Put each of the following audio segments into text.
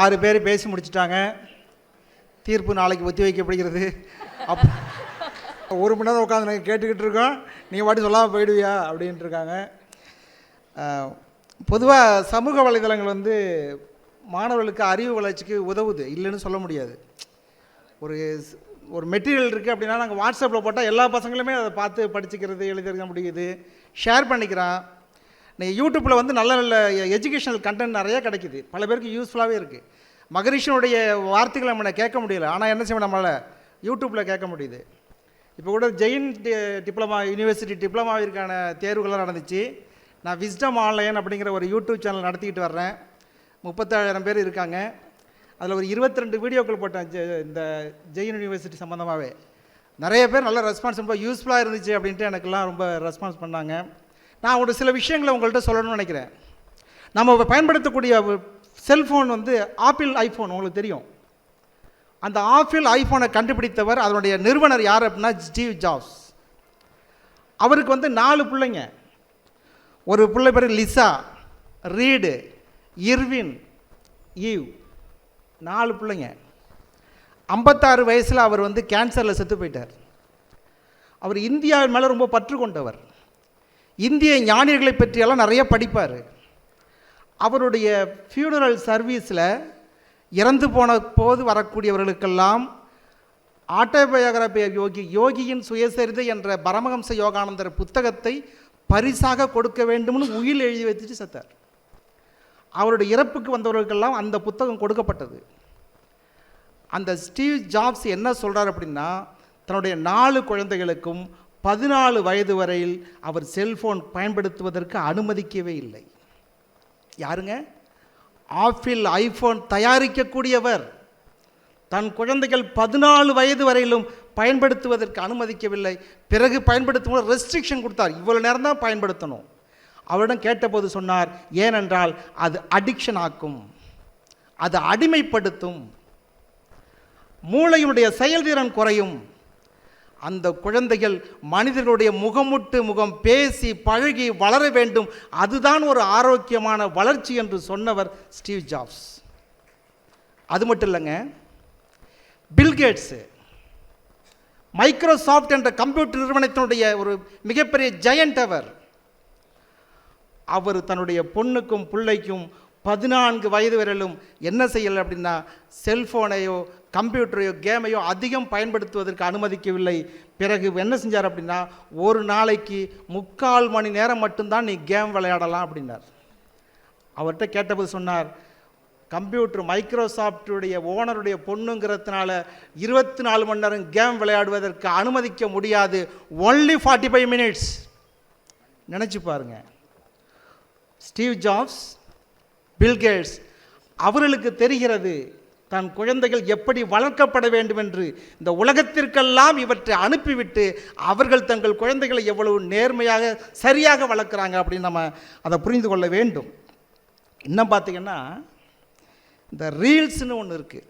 ஆறு பேர் பேசி முடிச்சிட்டாங்க. தீர்ப்பு நாளைக்கு ஒத்தி வைக்கப்படுகிறது. அப் ஒரு மணி நேரம் உட்காந்து நாங்கள் கேட்டுக்கிட்டு இருக்கோம். நீ வாட்டி சொல்லாமல் போயிடுவியா? அப்படின்ட்டு இருக்காங்க. பொதுவாக சமூக வலைதளங்கள் வந்து மாணவர்களுக்கு அறிவு வளர்ச்சிக்கு உதவுது. இல்லைன்னு சொல்ல முடியாது. ஒரு ஒரு மெட்டீரியல் இருக்குது அப்படின்னா நாங்கள் வாட்ஸ்அப்பில் போட்டால் எல்லா பசங்களுமே அதை பார்த்து படிச்சுக்கிறது எழுதிருக்க முடியுது. ஷேர் பண்ணிக்கிறான். யூடியூப்பில் வந்து நல்ல நல்ல எஜுகேஷனல் கண்டென்ட் நிறைய கிடைக்குது. பல பேருக்கு யூஸ்ஃபுல்லாகவே இருக்குது மகரிஷனுடைய வார்த்தைகளை நம்மளை கேட்க முடியல. ஆனால் என்ன செய்வோம் நம்மளால் யூடியூப்பில் கேட்க முடியுது. இப்போ கூட ஜெயின் டி- டிப்ளமா யூனிவர்சிட்டி டிப்ளமாவிற்கான தேர்வுகள்லாம் நடந்துச்சு. நான் விஸ்டம் ஆன்லைன் அப்படிங்கிற ஒரு யூடியூப் சேனல் நடத்திக்கிட்டு வர்றேன். முப்பத்தாயிரம் பேர் இருக்காங்க. அதில் ஒரு 22 வீடியோக்கள் போட்டேன் ஜெ- இந்த ஜெயின் யூனிவர்சிட்டி சம்மந்தமாகவே நிறைய பேர் நல்ல ரெஸ்பான்ஸ் ரொம்ப யூஸ்ஃபுல்லாக இருந்துச்சு அப்படின்ட்டு எனக்கெல்லாம் ரொம்ப ரெஸ்பான்ஸ் பண்ணாங்க. நான் ஒரு சில விஷயங்களை உங்கள்கிட்ட சொல்லணும்னு நினைக்கிறேன். நம்ம பயன்படுத்தக்கூடிய செல்ஃபோன் வந்து ஆப்பிள் ஐஃபோன் உங்களுக்கு தெரியும். அந்த ஆப்பிள் ஐஃபோனை கண்டுபிடித்தவர் அதனுடைய நிறுவனர் யார் அப்படின்னா ஸ்டீவ் ஜாப்ஸ். அவருக்கு வந்து நாலு பிள்ளைங்க. ஒரு பிள்ளை பேர் லிசா ரீடு இர்வின் ஈவ். நாலு பிள்ளைங்க. ஐம்பத்தாறு வயசில் அவர் வந்து கேன்சரில் செத்து போயிட்டார். அவர் இந்தியாவின் மேலே ரொம்ப பற்று கொண்டவர். இந்திய ஞானியர்களை பற்றியெல்லாம் நிறைய படிப்பார். அவருடைய ஃபியூனரல் சர்வீஸில் இறந்து போன போது வரக்கூடியவர்களுக்கெல்லாம் ஆட்டோபயோகிராபி யோகி யோகியின் சுயசரிதை என்ற பரமஹம்ச யோகானந்தர் புத்தகத்தை பரிசாக கொடுக்க வேண்டும்னு உயில் எழுதி வைத்துட்டு செத்தார். அவருடைய இறப்புக்கு வந்தவர்களுக்கெல்லாம் அந்த புத்தகம் கொடுக்கப்பட்டது. அந்த ஸ்டீவ் ஜாப்ஸ் என்ன சொல்கிறார் அப்படின்னா தன்னுடைய நாலு குழந்தைகளுக்கும் பதினாலு வயது வரையில் அவர் செல்போன் பயன்படுத்துவதற்கு அனுமதிக்கவே இல்லை. யாருங்க? Apple iPhone தயாரிக்கக்கூடியவர். தன் குழந்தைகள் பதினாலு வயது வரையிலும் பயன்படுத்துவதற்கு அனுமதிக்கவில்லை. பிறகு பயன்படுத்தும் ரெஸ்ட்ரிக்ஷன் கொடுத்தார். இவ்வளோ நேரம் தான் பயன்படுத்தணும். அவரிடம் கேட்டபோது சொன்னார் ஏனென்றால் அது அடிக்ஷன் ஆக்கும். அது அடிமைப்படுத்தும். மூளையுடைய செயல்திறன் குறையும். அந்த குழந்தைகள் மனிதர்களுடைய முகமுட்டு முகம் பேசி பழகி வளர வேண்டும். அதுதான் ஒரு ஆரோக்கியமான வளர்ச்சி என்று சொன்னவர் ஸ்டீவ் ஜாப்ஸ். அது மட்டும் இல்லைங்க பில்கேட்ஸு மைக்ரோசாஃப்ட் என்ற கம்ப்யூட்டர் நிறுவனத்தினுடைய ஒரு மிகப்பெரிய ஜெயண்ட் அவர். அவர் தன்னுடைய பொண்ணுக்கும் பிள்ளைக்கும் பதினான்கு வயது வரையிலும் என்ன செய்யலை அப்படின்னா செல்ஃபோனையோ கம்ப்யூட்டரையோ கேமையோ அதிகம் பயன்படுத்துவதற்கு அனுமதிக்கவில்லை. பிறகு என்ன செஞ்சார் அப்படின்னா ஒரு நாளைக்கு முக்கால் மணி நேரம் மட்டும்தான் நீ கேம் விளையாடலாம் அப்படின்னார். அவர்கிட்ட கேட்டபோது சொன்னார் கம்ப்யூட்டர் மைக்ரோசாஃப்ட்டுடைய ஓனருடைய பொண்ணுங்கிறதுனால இருபத்தி நாலு மணி நேரம் கேம் விளையாடுவதற்கு அனுமதிக்க முடியாது. ஒன்லி ஃபார்ட்டி ஃபைவ் மினிட்ஸ் நினச்சி பாருங்க. ஸ்டீவ் ஜாப்ஸ் பில்கேட்ஸ் அவர்களுக்கு தெரிகிறது தன் குழந்தைகள் எப்படி வளர்க்கப்பட வேண்டும் என்று இந்த உலகத்திற்கெல்லாம் இவற்றை அனுப்பிவிட்டு அவர்கள் தங்கள் குழந்தைகளை எவ்வளவு நேர்மையாக சரியாக வளர்க்குறாங்க அப்படின்னு நம்ம அதை புரிந்து கொள்ள வேண்டும். இன்னும் பார்த்தீங்கன்னா இந்த ரீல்ஸ்னு ஒன்று இருக்குது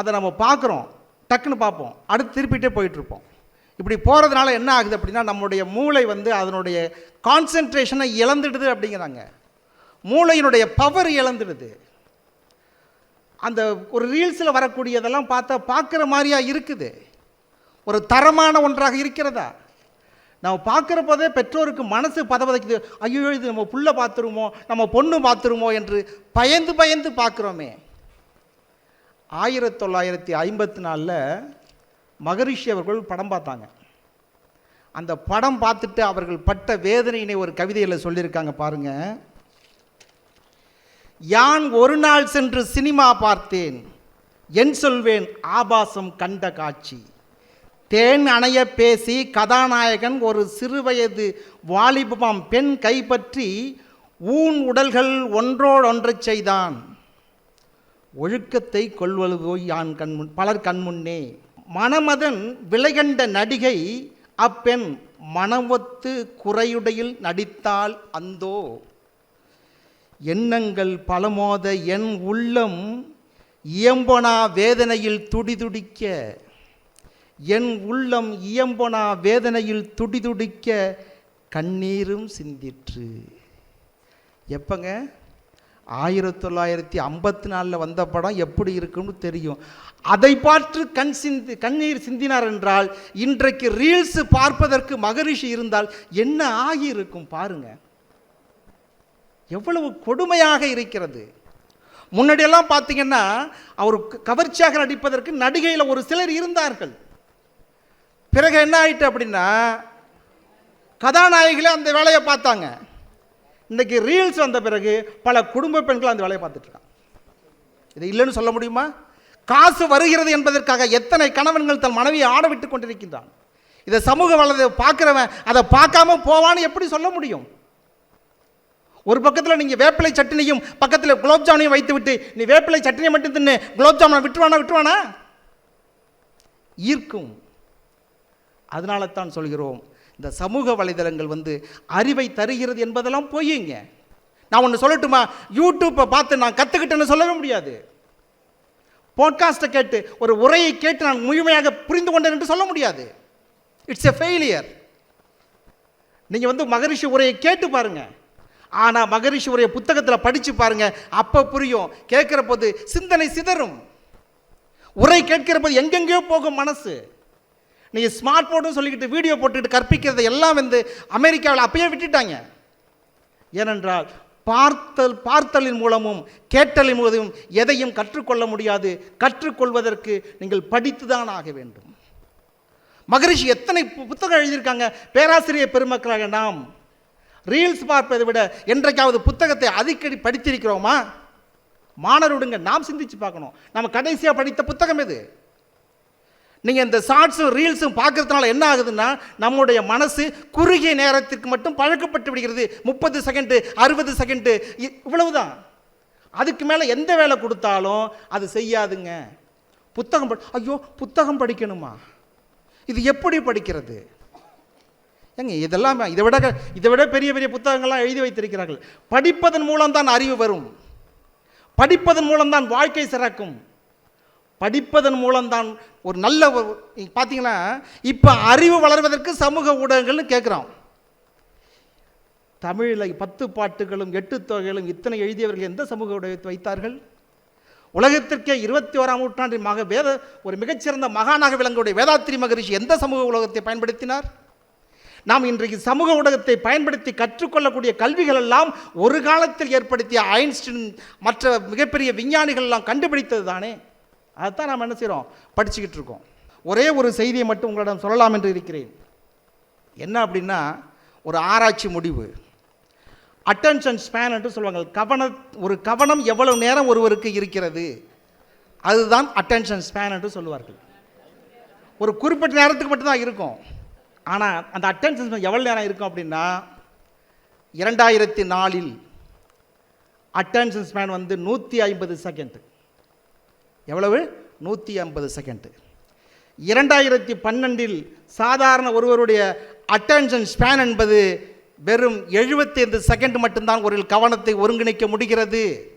அதை நம்ம பார்க்குறோம். டக்குன்னு பார்ப்போம். அடுத்து திருப்பிட்டே போயிட்டுருப்போம். இப்படி போகிறதுனால என்ன ஆகுது அப்படின்னா நம்முடைய மூளை வந்து அதனுடைய கான்சென்ட்ரேஷனை இழந்துடுது அப்படிங்கிறாங்க. மூளையினுடைய பவர் இழந்துடுது. அந்த ஒரு ரீல்ஸில் வரக்கூடியதெல்லாம் பார்த்தா பார்க்குற மாதிரியா இருக்குது. ஒரு தரமான ஒன்றாக இருக்கிறதா? நம்ம பார்க்குற போதே பெற்றோருக்கு மனசு பதவதைக்குது ஐயோ இது நம்ம புள்ள பார்த்துருமோ நம்ம பொண்ணு பார்த்துருமோ என்று பயந்து பயந்து பார்க்குறோமே. ஆயிரத்தி தொள்ளாயிரத்தி ஐம்பத்தி நாலில் மகரிஷி அவர்கள் படம் பார்த்தாங்க. அந்த படம் பார்த்துட்டு அவர்கள் பட்ட வேதனையினை ஒரு கவிதையில் சொல்லியிருக்காங்க பாருங்கள் யான் ஒரு நாள் சென்று சினிமா பார்த்தேன்? என் சொல்வேன் ஆபாசம் கண்ட காட்சி. தேன் அணைய பேசி கதாநாயகன் ஒரு சிறுவயது வாலிபமாம் பெண் கைப்பற்றி ஊன் உடல்கள் ஒன்றோடொன்றச் செய்தான். ஒழுக்கத்தை கொள்வது போய் யான் கண்முன் பலர் கண்முன்னே மணமதன் விலைகண்ட நடிகை அப்பெண் மனவொத்து குறையுடையில் நடித்தால் அந்தோ. எண்ணங்கள் பலமோத என் உள்ளம் இயம்பொனா வேதனையில் துடிதுடிக்க. என் உள்ளம் இயம்பொனா வேதனையில் துடிதுடிக்க கண்ணீரும் சிந்திற்று. எப்பங்க? ஆயிரத்தி தொள்ளாயிரத்தி ஐம்பத்தி நாலில் வந்த படம் எப்படி இருக்குன்னு தெரியும். அதை பார்த்து கண் சிந்தி கண்ணீர் சிந்தினார் என்றால் இன்றைக்கு ரீல்ஸ் பார்ப்பதற்கு மகரிஷி இருந்தால் என்ன ஆகியிருக்கும் பாருங்கள் எவ்வளவு கொடுமையாக இருக்கிறது. முன்னாடியெல்லாம் பார்த்தீங்கன்னா அவர் கவர்ச்சியாக நடிப்பதற்கு நடிகையில் ஒரு சிலர் இருந்தார்கள். பிறகு என்ன ஆயிட்டு அப்படின்னா கதாநாயகிகளே அந்த வேலையை பார்த்தாங்க. இன்றைக்கி ரீல்ஸ் வந்த பிறகு பல குடும்ப பெண்கள் அந்த வேலையை பார்த்துட்ருக்காங்க இது இல்லைன்னு சொல்ல முடியுமா? காசு வருகிறது என்பதற்காக எத்தனை கணவன்கள் தன் மனைவியை ஆட விட்டு கொண்டிருக்கின்றான். இதை சமூக வலதை பார்க்குறவன் அதை பார்க்காம போவான்னு எப்படி சொல்ல முடியும்? ஒரு பக்கத்தில் நீங்கள் வேப்பிலை சட்னியும் பக்கத்தில் குலோப் ஜாமுனையும் வைத்து விட்டு நீ வேப்பிலை சட்னியை மட்டும் தின்னு குலோப் ஜாமுனை விட்டுவானா ஈர்க்கும். அதனால தான் சொல்கிறோம் இந்த சமூக வலைதளங்கள் வந்து அறிவை தருகிறது என்பதெல்லாம் போயிங்க நான் ஒன்று சொல்லட்டுமா? யூடியூப்பை பார்த்து நான் கற்றுக்கிட்டேன்னு சொல்லவே முடியாது. பாட்காஸ்ட்டை கேட்டு ஒரு உரையை கேட்டு நான் முழுமையாக புரிந்து கொண்டேன் என்று சொல்ல முடியாது. இட்ஸ் எ ஃபெயிலியர் நீங்கள் வந்து மகரிஷி உரையை கேட்டு பாருங்கள் ஆனால் மகரிஷி புத்தகத்தில் படித்து பாருங்க அப்போ புரியும். கேட்குற போது சிந்தனை சிதறும். உரை கேட்கிற போது எங்கெங்கேயோ போகும் மனசு. நீங்கள் ஸ்மார்ட் போர்டும் சொல்லிக்கிட்டு வீடியோ போட்டுக்கிட்டு கற்பிக்கிறது எல்லாம் வந்து அமெரிக்காவில் அப்பயே விட்டுட்டாங்க. ஏனென்றால் பார்த்தல் பார்த்தலின் மூலமும் கேட்டலின் மூலமும் எதையும் கற்றுக்கொள்ள முடியாது. கற்றுக்கொள்வதற்கு நீங்கள் படித்துதான் ஆக வேண்டும். மகரிஷி எத்தனை பு- புத்தகம் எழுதியிருக்காங்க? பேராசிரியர் பெருமக்களாக நாம் ரீல்ஸ் பார்ப்பதை விட என்றைக்காவது புத்தகத்தை அடிக்கடி படித்திருக்கிறோமா? மாணவருடுங்க நாம் சிந்திச்சு பார்க்கணும். நம்ம கடைசியாக படித்த புத்தகம் எது? நீங்கள் இந்த ஷார்ட்ஸும் ரீல்ஸும் பார்க்கறதுனால என்ன ஆகுதுன்னா நம்முடைய மனசு குறுகிய நேரத்திற்கு மட்டும் பழக்கப்பட்டு விடுகிறது. முப்பது செகண்டு அறுபது செகண்டு இவ்வளவுதான். அதுக்கு மேலே எந்த வேலை கொடுத்தாலும் அது செய்யாதுங்க. புத்தகம் படி ஐயோ புத்தகம் படிக்கணுமா? இது எப்படி படிக்கிறது? ஏங்க இதெல்லாம் இதை விட இதை விட பெரிய பெரிய புத்தகங்கள்லாம் எழுதி வைத்திருக்கிறார்கள். படிப்பதன் மூலம்தான் அறிவு வரும். படிப்பதன் மூலம்தான் வாழ்க்கை சிறக்கும். படிப்பதன் மூலம்தான் ஒரு நல்ல ஒரு- பார்த்தீங்கன்னா இப்போ அறிவு வளர்வதற்கு சமூக ஊடகங்கள்னு கேட்குறோம் தமிழில் பத்து பாட்டுகளும் எட்டு தொகைகளும் இத்தனை எழுதியவர்கள் எந்த சமூக ஊடகத்தை வைத்தார்கள்? உலகத்திற்கே இருபத்தி ஓராம் நூற்றாண்டின் மக வேத ஒரு மிகச்சிறந்த மகானாக விளங்குடைய வேதாத்திரி மகரிஷி எந்த சமூக உலகத்தை பயன்படுத்தினார்? நாம் இன்றைக்கு சமூக ஊடகத்தை பயன்படுத்தி கற்றுக்கொள்ளக்கூடிய கல்விகள் எல்லாம் ஒரு காலத்தில் ஏற்படுத்திய ஐன்ஸ்டின் மற்ற மிகப்பெரிய விஞ்ஞானிகள் எல்லாம் கண்டுபிடித்தது தானே? அதைத்தான் நாம் என்ன செய்கிறோம் படிச்சுக்கிட்டு இருக்கோம். ஒரே ஒரு செய்தியை மட்டும் உங்களிடம் சொல்லலாம் என்று இருக்கிறேன். என்ன அப்படின்னா ஒரு ஆராய்ச்சி முடிவு. அட்டென்ஷன் ஸ்பேன் என்று சொல்லுவாங்க. கவன ஒரு கவனம் எவ்வளவு நேரம் ஒருவருக்கு இருக்கிறது? அதுதான் அட்டென்ஷன் ஸ்பேன் என்று சொல்லுவார்கள். ஒரு குறிப்பிட்ட நேரத்துக்கு மட்டும்தான் இருக்கும். ஆனால் அந்த அட்டென்ஷன் ஸ்பேன் எவ்வளோ நேரம் இருக்கும் அப்படின்னா இரண்டாயிரத்தி நாலில் அட்டென்ஷன் ஸ்பேன் வந்து நூற்றி ஐம்பது செகண்ட் எவ்வளவு? நூற்றி ஐம்பது செகண்ட் இரண்டாயிரத்தி பன்னெண்டில் சாதாரண ஒருவருடைய அட்டென்ஷன் ஸ்பேன் என்பது வெறும் 75 செகண்ட் மட்டும்தான் ஒரு கவனத்தை ஒருங்கிணைக்க முடிகிறது.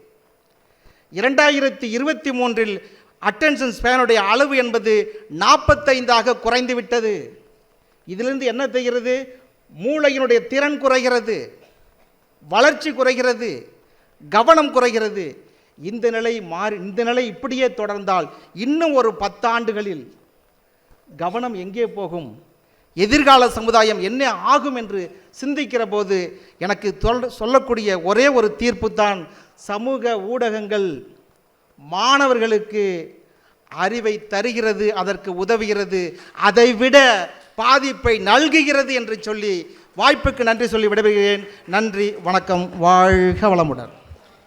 இரண்டாயிரத்தி இருபத்தி மூன்றில் அட்டென்ஷன் ஸ்பேனுடைய அளவு என்பது நாற்பத்தைந்தாக குறைந்து விட்டது இதிலிருந்து என்ன தெரிகிறது? மூளையினுடைய திறன் குறைகிறது வளர்ச்சி குறைகிறது கவனம் குறைகிறது. இந்த நிலை மாறி இந்த நிலை இப்படியே தொடர்ந்தால் இன்னும் ஒரு பத்தாண்டுகளில் கவனம் எங்கே போகும்? எதிர்கால சமுதாயம் என்ன ஆகும் என்று சிந்திக்கிற போது எனக்கு தொல் சொல்லக்கூடிய ஒரே ஒரு தீர்ப்பு தான் சமூக ஊடகங்கள் மாணவர்களுக்கு அறிவை தருகிறது அதற்கு உதவுகிறது. அதைவிட பாதிப்பை நல்குகிறது என்று சொல்லி வாய்ப்புக்கு நன்றி சொல்லி விடைபெறுகிறேன். நன்றி வணக்கம் வாழ்க வளமுடன்.